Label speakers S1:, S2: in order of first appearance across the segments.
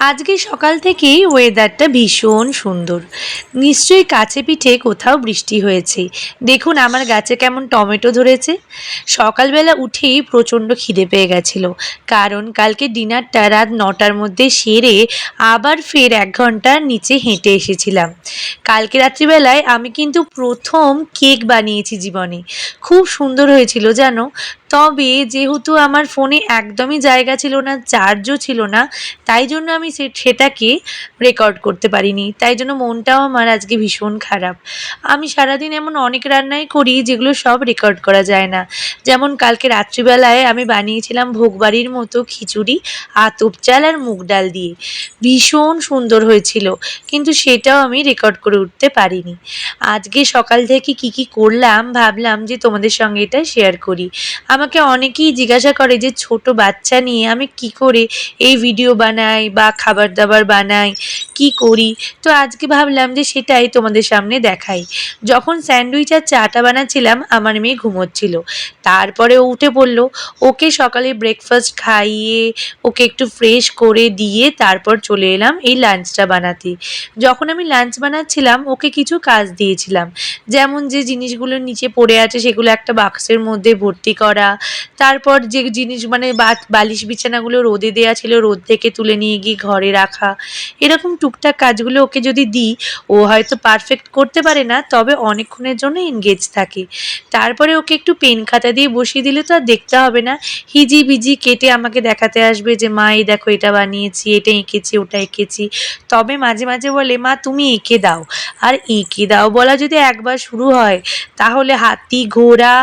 S1: আজকে সকাল থেকেই ওয়েদারটা ভীষণ সুন্দর। নিশ্চয়ই কাছে পিঠে কোথাও বৃষ্টি হয়েছে। দেখুন আমার গাছে কেমন টমেটো ধরেছে। সকালবেলা উঠেই প্রচণ্ড খিদে পেয়ে গেছিল। কারণ কালকে ডিনারটা রাত নটার মধ্যে সেরে আবার ফের এক ঘণ্টার নিচে হেঁটে এসেছিলাম। কালকে রাত্রিবেলায় আমি কিন্তু প্রথম কেক বানিয়েছি জীবনে। খুব সুন্দর হয়েছিল, জানো? তবে যেহেতু আমার ফোনে একদমই জায়গা ছিল না চার্জও ছিল না, তাই জন্য আমি সে, সেটাকে রেকর্ড করতে পারিনি। তাই জন্য মনটাও আমার আজকে ভীষণ খারাপ। আমি সারাদিন এমন অনেক রান্নাই করি যেগুলো সব রেকর্ড করা যায় না। যেমন কালকে রাত্রিবেলায় আমি বানিয়েছিলাম ভোগবাড়ির মতো খিচুড়ি আতপ চাল আর মুগ ডাল দিয়ে। ভীষণ সুন্দর হয়েছিল, কিন্তু সেটাও আমি রেকর্ড করে উঠতে পারিনি। আজকে সকাল থেকে কি কি করলাম, ভাবলাম যে তোমাদের সঙ্গে এটা শেয়ার করি। আমাকে অনেকেই জিজ্ঞাসা করে যে, ছোট বাচ্চা নিয়ে আমি কি করে এই ভিডিও বানাই বা খাবার দাবার বানাই? কি করি? তো আজকে ভাবলাম যে, সেটাই তোমাদের সামনে দেখাই। যখন স্যান্ডউইচ আর চাটা বানাচ্ছিলাম, আমার মেয়ে ঘুমোচ্ছিল। তারপরে ও উঠে পড়ল। ওকে সকালে ব্রেকফাস্ট খাইয়ে, ওকে একটু ফ্রেশ করে দিয়ে তারপর চলে এলাম এই লাঞ্চটা বানাতে। যখন আমি লাঞ্চ বানাচ্ছিলাম, ওকে কিছু কাজ দিয়েছিলাম। যেমন যে, জিনিসগুলো নিচে পড়ে আছে, সেগুলো একটা বাক্সের মধ্যে ভর্তি করা তারপর যে জিনিস মানে বালিশ বিছানাগুলো রোদে দেওয়া ছিল, রোদ থেকে তুলে নিয়ে গিয়ে ঘরে রাখা। এরকম টুকটাক কাজগুলো ওকে যদি দিই, ও হয়তো পারফেক্ট করতে পারে না, তবে অনেকক্ষণের জন্য এনগেজ থাকে। তারপরে ওকে একটু পেন খাতা দিয়ে বসিয়ে দিলে তো আর দেখতে হবে না। হিজি বিজি কেটে আমাকে দেখাতে আসবে যে, মা, এই দেখো এটা বানিয়েছি, এটা এঁকেছি, ওটা এঁকেছি। তবে মাঝে মাঝে বলে, মা, তুমি এঁকে দাও। আর এঁকে দাও বলা যদি একবার শুরু হয়, তাহলে হাতি, ঘোড়া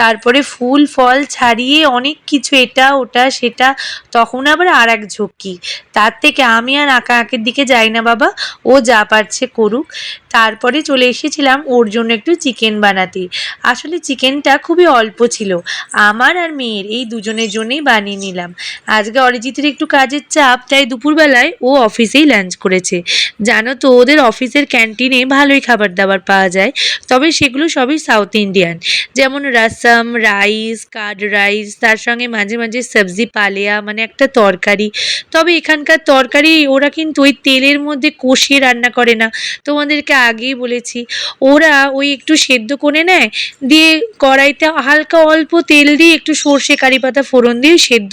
S1: তারপরে ফুল, ফল ছাড়িয়ে অনেক কিছু এটা, ওটা, সেটা, তখন আবার আর এক ঝুঁকি তার থেকে আমি আর আঁকা আঁকের দিকে যাই না বাবা। ও যা পারছে করুক। তারপরে চলে এসেছিলাম ওর জন্য একটু চিকেন বানাতে। আসলে চিকেনটা খুবই অল্প ছিল। আমার আর মেয়ের এই দুজনের জন্যই বানিয়ে নিলাম। আজকে অরিজিতের একটু কাজের চাপ, তাই দুপুরবেলায় ও অফিসেই লাঞ্চ করেছে। জানো তো, ওদের অফিসের ক্যান্টিনে ভালোই খাবার দাবার পাওয়া যায়। তবে সেগুলো সবই সাউথ ইন্ডিয়ান যেমন রাসাম রাইস কার্ড রাইস তার সঙ্গে মাঝে মাঝে সবজি, পালেয়া মানে একটা তরকারি। তবে এখানকার তরকারি, ওরা কিন্তু ওই তেলের মধ্যে কষিয়ে রান্না করে না। তোমাদেরকে আগেই বলেছি, ওরা ওই একটু সেদ্ধ করে নেয়, দিয়ে কড়াইতে হালকা অল্প তেল দিয়ে একটু সর্ষে, কারি পাতা, ফোড়ন দিয়ে সেদ্ধ,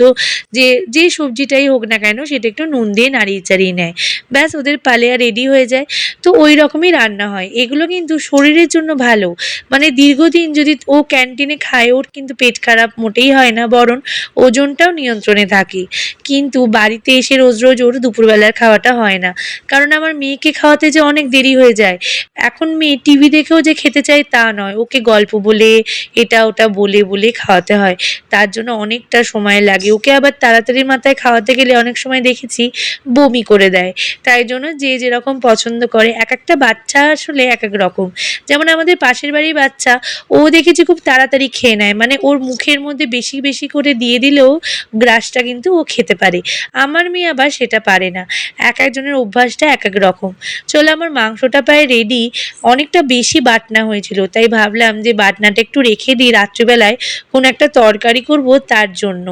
S1: যে যে সবজিটাই হোক না কেন সেটা একটু নুন দিয়ে নাড়িয়ে চাড়িয়ে নেয়। ব্যাস, ওদের পালেয়া রেডি হয়ে যায়। তো ওই রকমই রান্না হয়। এগুলো কিন্তু শরীরের জন্য ভালো। মানে দীর্ঘদিন যদি ও ক্যান্টিনে খায়, ওর কিন্তু পেট খারাপ মোটেই হয় না, বরং ওজনটাও নিয়ন্ত্রণে থাকে। কিন্তু বাড়িতে এসে রোজ রোজ ওর দুপুরবেলার খাওয়াটা হয় না। কারণ আমার মেয়েকে খাওয়াতে যে অনেক দেরি হয়ে যায়। এখন মেয়ে টিভি দেখেও যে খেতে চায় তা নয়। ওকে গল্প বলে, এটা ওটা বলে বলে খাওয়াতে হয়। তার জন্য অনেকটা সময় লাগে। ওকে আবার তাড়াতাড়ি মাথায় খাওয়াতে গেলে অনেক সময় দেখেছি বমি করে দেয়। তাই জন্য যে যেরকম পছন্দ করে। এক একটা বাচ্চা আসলে এক এক রকম। যেমন আমাদের পাশের বাড়ির বাচ্চা, ও দেখেছি খুব তাড়াতাড়ি খেয়ে নেয়। মানে ওর মুখের মধ্যে বেশি বেশি করে দিয়ে দিলেও গ্রাসটা কিন্তু ও খেতে পারে। আমার মেয়ে আবার সেটা পারে না। এক একজনের অভ্যাসটা এক এক রকম। চলো, আমার মাংসটা প্রায় রেডি অনেকটা বেশি বাটনা হয়েছিল। তাই ভাবলাম যে বাটনাটা একটু রেখে দিই রাত্রিবেলায়, কোনো একটা তরকারি করব তার জন্য।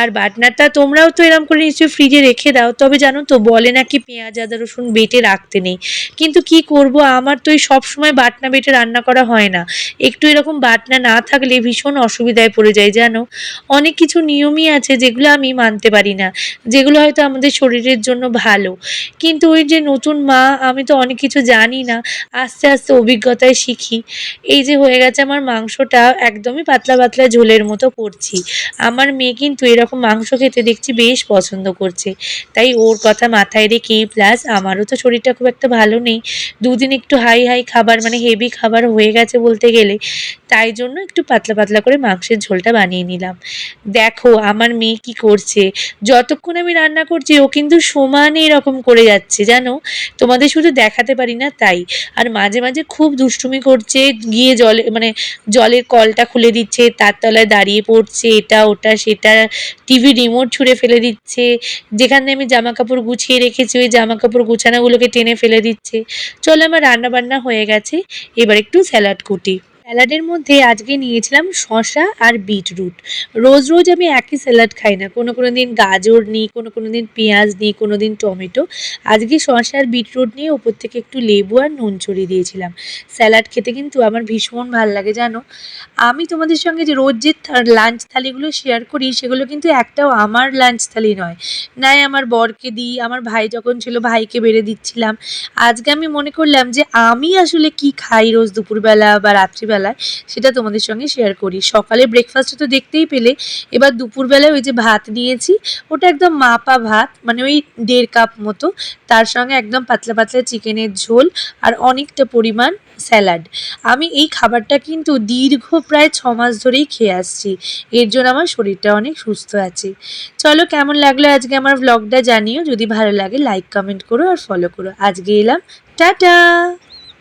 S1: আর বাটনাটা তোমরাও তো এরকম করে নিশ্চয়ই ফ্রিজে রেখে দাও, তবে জানো তো বলে নাকি পেঁয়াজ, আদা, রসুন বেটে রাখতে নেই। কিন্তু কি করব, আমার তো এই সবসময় বাটনা বেটে রান্না করা হয় না। একটু এরকম বাটনা না থাকলে ভীষণ অসুবিধায় পড়ে যায় জানো? অনেক কিছু নিয়মই আছে যেগুলো আমি মানতে পারি না, যেগুলো হয়তো আমাদের শরীরের জন্য ভালো। কিন্তু ওই যে নতুন মা, আমি তো অনেক কিছু জানি না, আস্তে আস্তে অভিজ্ঞতায় শিখি। এই যে হয়ে গেছে আমার মাংসটা, একদমই পাতলা পাতলা ঝোলের মতো করছি। আমার মেয়ে কিন্তু এরকম মাংস খেতে দেখছি বেশ পছন্দ করছে। তাই ওর কথা মাথায় রেখে প্লাস আমারও তো শরীরটা খুব একটা ভালো নেই। দুদিন একটু হাই হাই খাবার মানে হেভি খাবার হয়ে গেছে বলতে গেলে, তাই জন্য একটু পাতলা পাতলা করে মাংসের ঝোলটা বানিয়ে নিলাম। দেখো আমার মেয়ে কি করছে। যতক্ষণ আমি রান্না করছি, ও কিন্তু সমানে এরকম করে যাচ্ছে, জানো? তোমাদের শুধু দেখাতে পারি না, তাই। আর মাঝে মাঝে খুব দুষ্টুমি করছে, গিয়ে জলে মানে জলের কলটা খুলে দিচ্ছে, তার তলায় দাঁড়িয়ে পড়ছে, এটা, ওটা, সেটা টিভি রিমোট ছুঁড়ে ফেলে দিচ্ছে, যেখানে আমি জামা কাপড় গুছিয়ে রেখেছি, ওই জামা কাপড় গুছানোগুলোকে টেনে ফেলে দিচ্ছে। চলো আমার রান্না বান্না হয়ে গেছে, এবার একটু স্যালাড কুটি। স্যালাডের মধ্যে আজকে নিয়েছিলাম শশা আর বিটরুট। রোজ রোজ আমি একই স্যালাড খাই না। কোনো কোনো দিন গাজর নিই, কোনো কোনো দিন পেঁয়াজ নিই, কোনো দিন টমেটো। আজকে শশা আর বিটরুট নিয়ে ওপর থেকে একটু লেবু আর নুন ছড়িয়ে দিয়েছিলাম। স্যালাড খেতে কিন্তু আমার ভীষণ ভালো লাগে, জানো? আমি তোমাদের সঙ্গে যে রোজ যে লাঞ্চ থালিগুলো শেয়ার করি, সেগুলো কিন্তু একটাও আমার লাঞ্চ থালি নয়। নাই আমার বরকে দিই, আমার ভাই যখন ছিল ভাইকে বেড়ে দিচ্ছিলাম। আজকে আমি মনে করলাম যে আমি আসলে কি খাই রোজ দুপুরবেলা বা রাত্রিবেলায় সেটা তোমাদের সঙ্গে শেয়ার করি। সকালে ব্রেকফাস্টে তো দেখতেই পেলে। এবার দুপুরবেলায় ওই যে ভাত নিয়েছি, ওটা একদম মাপা ভাত মানে ওই দেড় কাপ মতো। তার সঙ্গে একদম পাতলা পাতলা চিকেনের ঝোল আর অনেকটা পরিমাণ স্যালাড। আমি এই খাবারটা কিন্তু দীর্ঘ প্রায় ছ মাস ধরেই খেয়ে আসছি। এর জন্য আমার শরীরটা অনেক সুস্থ আছে। চলো, কেমন লাগল আজকে আমার ভ্লগটা জানিও। যদি ভালো লাগে লাইক কমেন্ট করো আর ফলো করো। আজকে এলাম, টাটা!